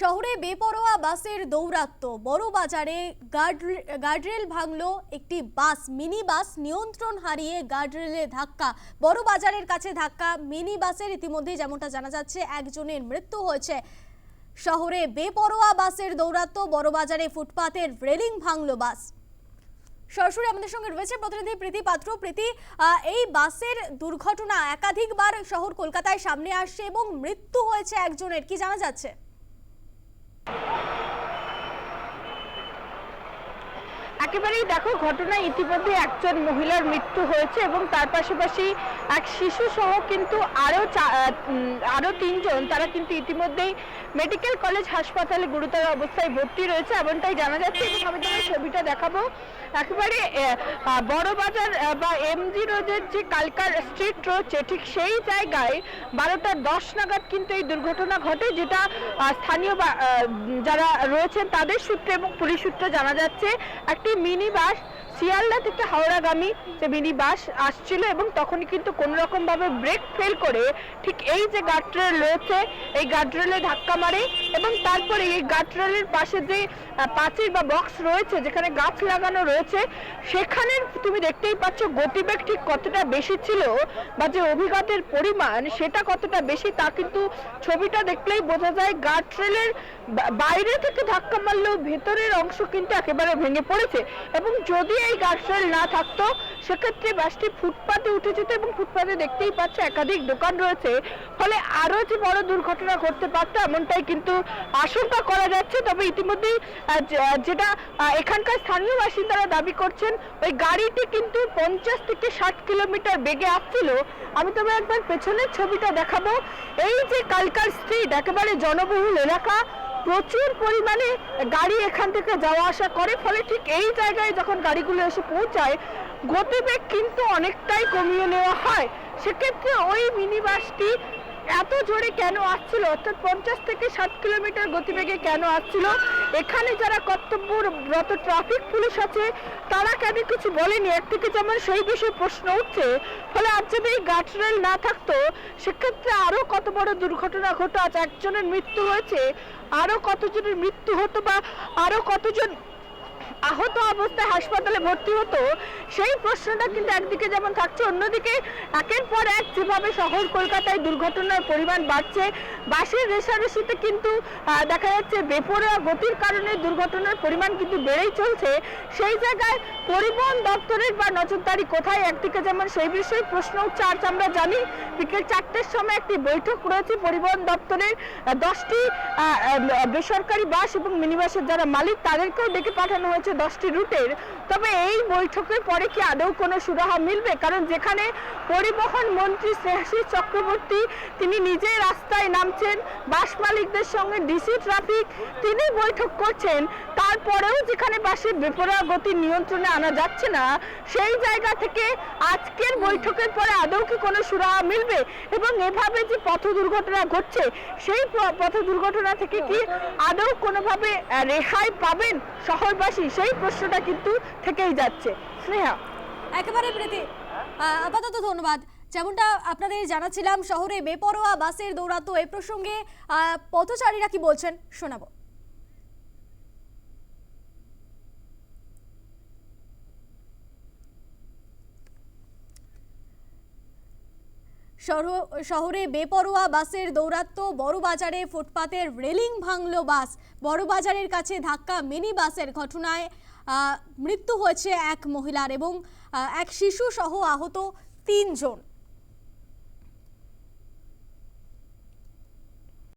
শহরে বেপরোয়া বাসের দৌরাত্ম্য বড় বাজারে গার্ডরেল ভাঙলো একটি বাস। মিনি বাস নিয়ন্ত্রণ হারিয়ে গার্ডরেলে ধাক্কা। বড় বাজারের কাছে ধাক্কা। মিনি বাসের ইতিমধ্যে যেমনটা জানা যাচ্ছে, একজনের মৃত্যু হয়েছে। শহরে বেপরোয়া বাসের দৌরাত্ম্য বড় বাজারে ফুটপাতের রেলিং ভাঙলো বাস। সরাসরি আমাদের সঙ্গে রয়েছে প্রতিনিধি প্রীতি পাত্র। প্রীতি এই বাসের দুর্ঘটনা একাধিকবার শহর কলকাতায় সামনে আসছে এবং মৃত্যু হয়েছে একজনের। কি জানা যাচ্ছে? একেবারেই দেখো ঘটনায় ইতিমধ্যে একজন মহিলার মৃত্যু হয়েছে এবং তার পাশাপাশি এক শিশু সহ কিন্তু আরও চা- আহ, আরও তিনজন তারা কিন্তু ইতিমধ্যেই মেডিকেল কলেজ হাসপাতালে গুরুতর অবস্থায় ভর্তি রয়েছে এমনটাই জানা যাচ্ছে এবং আমি তোমার ছবিটা দেখাবো। একেবারে বড় বাজার বা এমজি রোডের যে কালকার স্ট্রিট রয়েছে ঠিক সেই জায়গায় বারোটা দশ নাগাদ কিন্তু এই দুর্ঘটনা ঘটে যেটা স্থানীয় যারা রয়েছেন তাদের সূত্রে এবং পুলিশ সূত্রে জানা যাচ্ছে একটি মিনি বাস শিয়ালদা থেকে হাওড়াগামী যে মিনি বাস আসছিল এবং তখনই কিন্তু কোনো রকম ভাবে ব্রেক ফেল করে ঠিক এই যে গার্ডরেল রয়েছে, এই গার্ডরেলে ধাক্কা মারে এবং তারপরে এই গার্ডরেলের পাশে যে পাঁচিল বা বক্স রয়েছে, যেখানে গাছ লাগানো রয়েছে সেখানে তুমি দেখতেই পাচ্ছ গতিবেগ ঠিক কতটা বেশি ছিল বা যে অভিঘাতের পরিমাণ সেটা কতটা বেশি তা কিন্তু ছবিটা দেখলেই বোঝা যায়। গার্ডরেলের বাইরে থেকে ধাক্কা মারলেও ভেতরের অংশ কিন্তু একেবারে ভেঙে পড়েছে। এবং যদি এই গার্ডরেল না থাকতো, সেক্ষেত্রে বাসটি ফুটপাতে উঠে যেত এবং ফুটপাতে দেখতেই পাচ্ছ একাধিক দোকান রয়েছে। ফলে আরও যে বড় দুর্ঘটনা ঘটতে পারতো, এমনটাই কিন্তু আশঙ্কা করা যাচ্ছে। তবে ইতিমধ্যেই যেটা এখানকার স্থানীয় বাসিন্দারা দাবি করছেন, ওই গাড়িটি কিন্তু পঞ্চাশ থেকে ষাট কিলোমিটার বেগে আসছিল। আমি তবে একবার পেছনের ছবিটা দেখাবো। এই যে কালকার স্ট্রিট একেবারে জনবহুল এলাকা প্রচুর পরিমাণে গাড়ি এখান থেকে যাওয়া আসা করে, ফলে ঠিক এই জায়গায় যখন গাড়িগুলো এসে পৌঁছায়, গতিবেগ কিন্তু অনেকটাই কমিয়ে নেওয়া হয়। সেক্ষেত্রে ওই মিনি বাসটি এত জোরে কেন আসছিল? অর্থাৎ পঞ্চাশ থেকে ষাট কিলোমিটার গতিবেগে কেন আসছিল? এখানে যারা কর্তব্যরত ট্রাফিক পুলিশ আছে, তারা কেন কিছু বলেনি? একদিকে যেমন সেই বিষয়ে প্রশ্ন উঠছে, ফলে আজ যদি এই গার্ডরেল না থাকতো, সেক্ষেত্রে আরও কত বড় দুর্ঘটনা ঘটে? আজ একজনের মৃত্যু হয়েছে আরও কতজনের মৃত্যু হতো বা আরও কতজন আহত অবস্থায় হাসপাতালে ভর্তি হতো, সেই প্রশ্নটা কিন্তু একদিকে যেমন থাকছে, অন্যদিকে একের পর এক যেভাবে শহর কলকাতায় দুর্ঘটনার পরিমাণ বাড়ছে, বাসের রেশারেশিতে কিন্তু দেখা যাচ্ছে বেপরোয়া গতির কারণে দুর্ঘটনার পরিমাণ কিন্তু বেড়েই চলছে। সেই জায়গায় পরিবহন দপ্তরের বা নজরদারি কোথায়? একদিকে যেমন সেই বিষয়ে প্রশ্ন উঠছে, আজ আমরা জানি বিকেল চারটের সময় একটি বৈঠক রয়েছে পরিবহন দপ্তরের দশটি বেসরকারি বাস এবং মিনিবাসের যারা মালিক, তাদেরকেও ডেকে পাঠানো হয়েছে। দশটি রুটের। তবে এই বৈঠকের পরে কি আদৌ কোনো সুরাহা মিলবে? কারণ যেখানে পরিবহন মন্ত্রী শ্রেয়াশিস চক্রবর্তী, তিনি নিজে রাস্তায় নামছেন। বাস মালিকদের সঙ্গে ডিসি ট্রাফিক, তিনি বৈঠক করছেন। তারপরেও যেখানে বাসের বেপরোয়া গতি নিয়ন্ত্রণে আনা যাচ্ছে না, সেই জায়গা থেকে আজকের বৈঠকের পরে আদৌ কি কোনো সুরাহা মিলবে? এবং এভাবে যে পথ দুর্ঘটনা ঘটছে, সেই পথ দুর্ঘটনা থেকে কি আদৌ কোনোভাবে রেহাই পাবেন শহরবাসী? সেই প্রশ্নটা কিন্তু থেকেই যাচ্ছে। স্নেহা। একেবারে প্রীতি আপাতত ধন্যবাদ। যেমনটা আপনাদের জানাচ্ছিলাম, শহরে বেপরোয়া বাসের দৌরাত্ম্য, এ প্রসঙ্গে পথচারীরা কি বলছেন শোনাবো। শহর- বেপরোয়া বাসের দৌরাত্ম বড়বাজারে ফুটপাতের রেলিং ভাঙল বাস। বড়বাজারের কাছে ধাক্কা মিনি বাসের ঘটনায় মৃত্যু হয়েছে এক মহিলার এবং এক শিশু সহ আহত তিনজন।